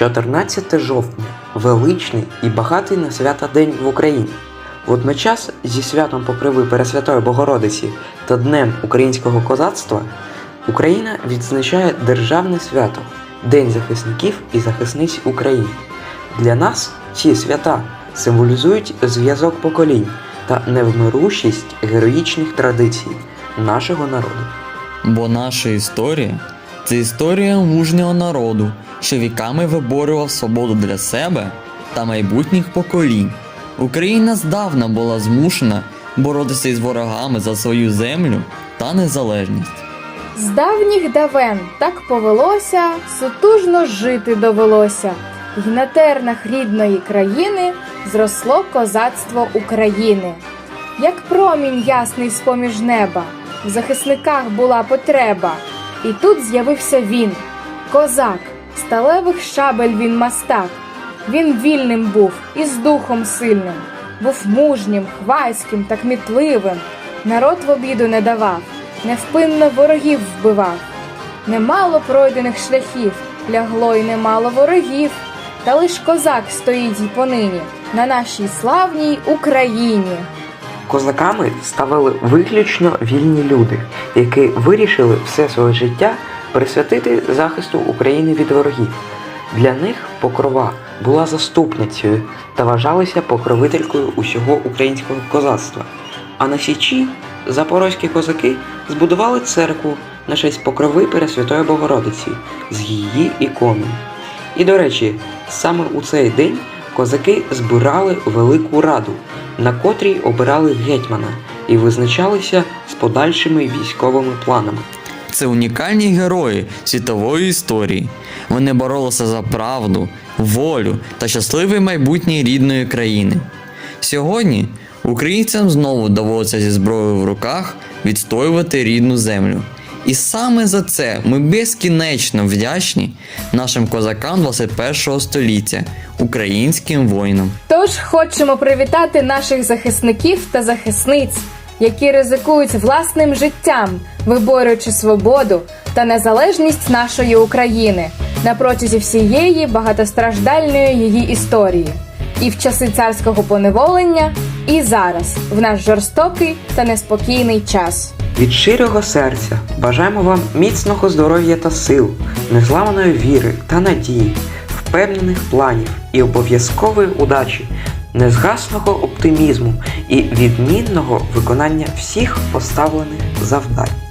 14 жовтня величний і багатий на свята день в Україні. Водночас зі святом Покрови Пересвятої Богородиці та Днем українського козацтва Україна відзначає державне свято День захисників і захисниць України. Для нас ці свята символізують зв'язок поколінь та невмирущість героїчних традицій нашого народу. Бо наша історія це історія мужнього народу, що віками виборював свободу для себе та майбутніх поколінь. Україна здавна була змушена боротися із ворогами за свою землю та незалежність. З давніх давен так повелося, сутужно жити довелося, й на тернах рідної країни зросло козацтво України. Як промінь ясний з-поміж неба, в захисниках була потреба, і тут з'явився він, козак, сталевих шабель він мастак. Він вільним був і з духом сильним, був мужнім, хвайським та кмітливим. Народ в обіду не давав, невпинно ворогів вбивав. Немало пройдених шляхів, лягло й немало ворогів, та лиш козак стоїть й понині на нашій славній Україні. Козаками ставали виключно вільні люди, які вирішили все своє життя присвятити захисту України від ворогів. Для них покрова була заступницею та вважалися покровителькою усього українського козацтва. А на Січі запорозькі козаки збудували церкву на честь покрови Пересвятої Богородиці з її іконою. І до речі, саме у цей день козаки збирали велику раду, на котрій обирали гетьмана і визначалися з подальшими військовими планами. Це унікальні герої світової історії. Вони боролися за правду, волю та щасливе майбутнє рідної країни. Сьогодні українцям знову доводиться зі зброєю в руках відстоювати рідну землю. І саме за це ми безкінечно вдячні нашим козакам 21 століття, українським воїнам. Тож хочемо привітати наших захисників та захисниць, які ризикують власним життям, виборюючи свободу та незалежність нашої України на протязі всієї багатостраждальної її історії, і в часи царського поневолення, і зараз, в наш жорстокий та неспокійний час. Від щирого серця бажаємо вам міцного здоров'я та сил, незламаної віри та надії, впевнених планів і обов'язкової удачі, незгасного оптимізму і відмінного виконання всіх поставлених завдань.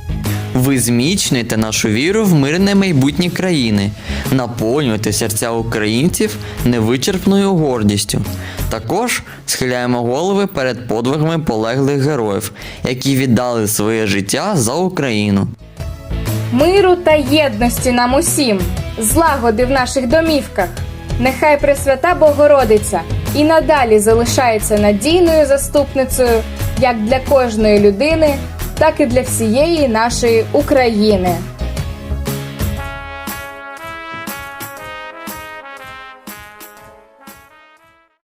Ви зміцнюєте нашу віру в мирне майбутнє країни, наповнюєте серця українців невичерпною гордістю. Також схиляємо голови перед подвигами полеглих героїв, які віддали своє життя за Україну. Миру та єдності нам усім, злагоди в наших домівках. Нехай Пресвята Богородиця і надалі залишається надійною заступницею як для кожної людини, так і для всієї нашої України.